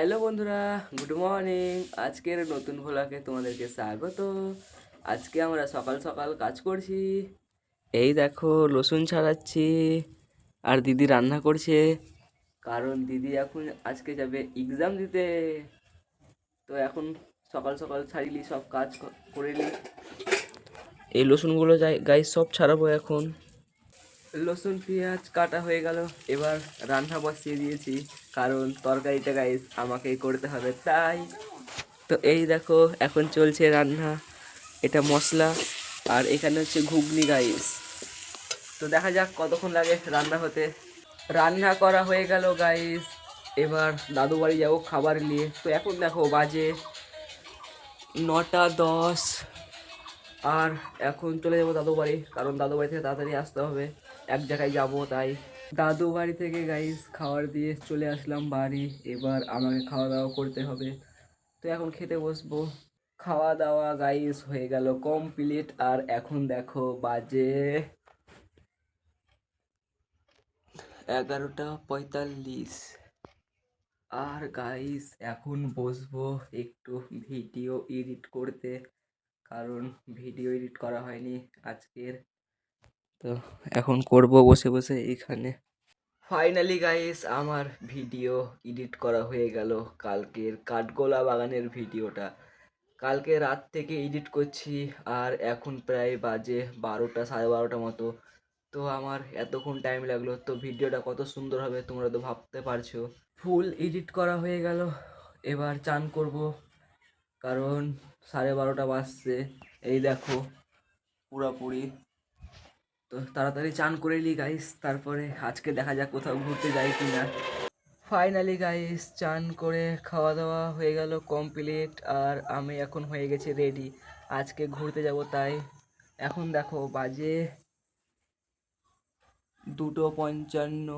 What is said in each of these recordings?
Hello বন্ধুরা, good morning. আজকের নতুন ভোলাকে তোমাদেরকে স্বাগত। আজকে আমরা সকাল সকাল কাজ করছি। এই দেখো, রসুন ছাড়াচ্ছি, আর দিদি রান্না করছে। কারণ দিদি এখন আজকে যাবে এক্সাম দিতে। তো এখন সকাল সকাল ছাড়িলি, সব কাজ করে এই রসুনগুলো যাই গাই সব ছাড়াবো এখন। লসুন, পেঁয়াজ কাটা হয়ে গেল। এবার রান্না বসিয়ে দিয়েছি, কারণ তরকারিটা গাইস আমাকেই করতে হবে, তাই। তো এই দেখো, এখন চলছে রান্না। এটা মশলা, আর এখানে হচ্ছে ঘুগনি গাইস তো দেখা যাক কতক্ষণ লাগে রান্না হতে। রান্না করা হয়ে গেল গাইস এবার দাদু বাড়ি যাব খাবার নিয়ে। তো এখন দেখো, বাজে নটা দশ। আর এখন চলে যাব দাদু বাড়ি, কারণ দাদু বাড়ি থেকে তাড়াতাড়ি আসতে হবে। এক জায়গায় যাব তাই। দাদু বাড়ি থেকে গাইস খাবার দিয়ে চলে আসলাম বাড়ি, এবার আমাকে খাওয়া দাওয়া করতে হবে। তো এখন খেতে বসবো। খাওয়া দাওয়া গাইস হয়ে গেল কমপ্লিট আর এখন দেখো বাজে এগারোটা পঁয়তাল্লিশ। আর গাইস এখন বসবো একটু ভিডিও এডিট করতে। কারণ ভিডিও এডিট করা হয়নি আজকের। তো এখন করব বসে বসে এখানে। ফাইনালি গাইস আমার ভিডিও এডিট করা হয়ে গেল কালকের কাঠগোলা বাগানের ভিডিওটা কালকে রাত থেকে এডিট করছি আর এখন প্রায় বাজে বারোটা, সাড়ে বারোটা মতো। তো আমার এতক্ষণ টাইম লাগল, তো ভিডিওটা কত সুন্দর হবে তোমরা তো ভাবতে পারছ। ফুল এডিট করা হয়ে গেল। এবার চান করব কারণ সাড়ে বারোটা বাজছে। এই দেখো, পুরাপুরি। তো তাড়াতাড়ি চান করে নিই গাইস তারপরে আজকে দেখা যাক কোথাও ঘুরতে যাই কি না ফাইনালি গাইস চান করে খাওয়া দাওয়া হয়ে গেল কমপ্লিট আর আমি এখন হয়ে গেছি রেডি আজকে ঘুরতে যাব তাই। এখন দেখো বাজে দুটো পঞ্চান্ন,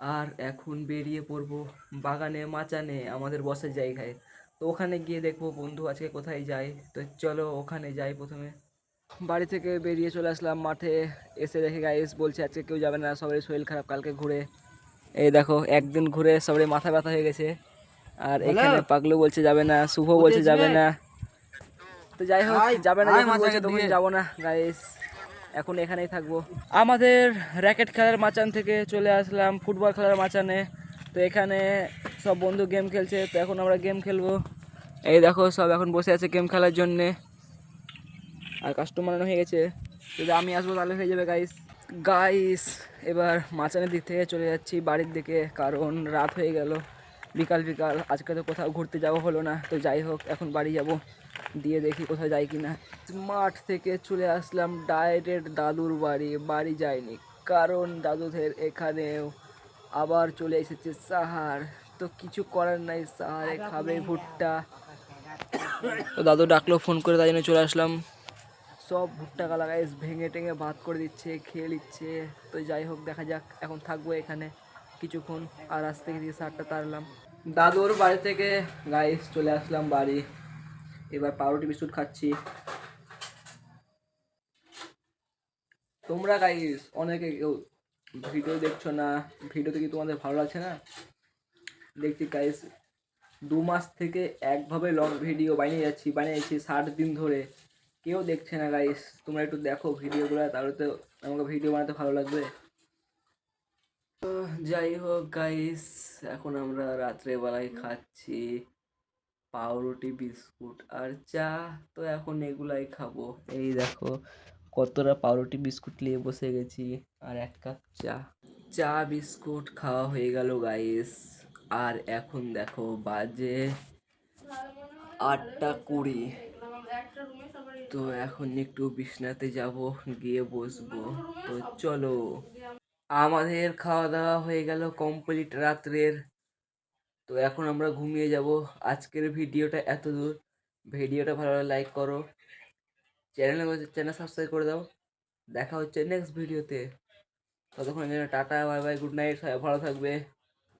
আর এখন বেরিয়ে পড়ব বাগানে মাচানে, আমাদের বসার জায়গায়। তো ওখানে গিয়ে দেখব বন্ধু আজকে কোথায় যায়। তো চলো ওখানে যাই প্রথমে। বাড়ি থেকে বেরিয়ে চলে আসলাম মাঠে। এসে দেখে গাইস বলছে আজকে কেউ যাবে না সবারই শরীর খারাপ কালকে ঘুরে। এই দেখো একদিন ঘুরে সবারই মাথা ব্যথা হয়ে গেছে। আর এখানে পাগলু বলছে যাবে না শুভ বলছে যাবে না। তো যাই হোক যাবে না যখন বলছে তখন যাব না গাইস এখন এখানেই থাকব। আমাদের র্যাকেট খেলার মাচান থেকে চলে আসলাম ফুটবল খেলার মাচানে। তো এখানে সব বন্ধু গেম খেলছে, তো এখন আমরা গেম খেলব। এই দেখো, সব এখন বসে আছে গেম খেলার জন্যে। আর কাস্টমার হয়ে গেছে। যদি আমি আসব তাহলে হয়ে যাবে গাইস গাইস এবার মাচানের দিক থেকে চলে যাচ্ছি বাড়ির দিকে, কারণ রাত হয়ে গেল। বিকাল বিকাল। আজকে তো কোথাও ঘুরতে যাওয়া হলো না, তো যাই হোক, এখন বাড়ি যাব। দিয়ে দেখি কোথাও যাই কি না মাঠ থেকে চলে আসলাম ডাইরেক্ট দাদুর বাড়ি। বাড়ি যাইনি, কারণ দাদুদের এখানেও আবার চলে এসেছে সাহার। তো কিছু করার নাই সাহারে খাবে ভুট্টা। তো দাদু ডাকলো ফোন করে তাই জন্য চলে আসলাম। সব ভুট্টা গালা গাইস ভেঙে টেঙে ভাত করে দিচ্ছে খেয়ে নিচ্ছে। তো যাই হোক দেখা যাক এখন থাকব এখানে কিছুক্ষণ। আর আজ থেকে দিয়ে সারটা তারলাম দাদুর বাড়ি থেকে গাইস চলে আসলাম বাড়ি। এবার পাউরুটি বিস্কুট খাচ্ছি। তোমরা গাইস অনেকে কেউ ভিডিও দেখছ না ভিডিওতে কি তোমাদের ভালো লাগছে না? দেখছি গাইস দু মাস থেকে একভাবে লং ভিডিও বানিয়ে যাচ্ছি বানিয়ে যাচ্ছি ষাট দিন ধরে। কেউ দেখছে না গাইস তোমরা একটু দেখো ভিডিওগুলো তাহলে তো আমাকে ভিডিও বানাতে ভালো লাগবে। তো যাই হোক গাইস এখন আমরা রাত্রেবেলায় খাচ্ছি পাউরুটি, বিস্কুট আর চা। তো এখন এগুলাই খাব। এই দেখো, কতটা পাউরুটি, বিস্কুট নিয়ে বসে গেছি। আর এক কাপ চা। চা, বিস্কুট খাওয়া হয়ে গেল গাইস আর এখন দেখো বাজে আটটা কুড়ি। তো এখন একটু বিছনাতে যাব, গিয়ে বসবো। তো চলো। আমাদের খাওয়া দাওয়া হয়ে গেল কমপ্লিট রাত্রের। তো এখন আমরা ঘুমিয়ে যাব। আজকের ভিডিওটা এত দূর। ভিডিওটা ভালো লাইক করো। চ্যানেলে চ্যানেল সাবস্ক্রাইব করে দাও। দেখা হচ্ছে নেক্সট ভিডিওতে ততক্ষণ tata bye bye good night সবাই ভালো থাকবে।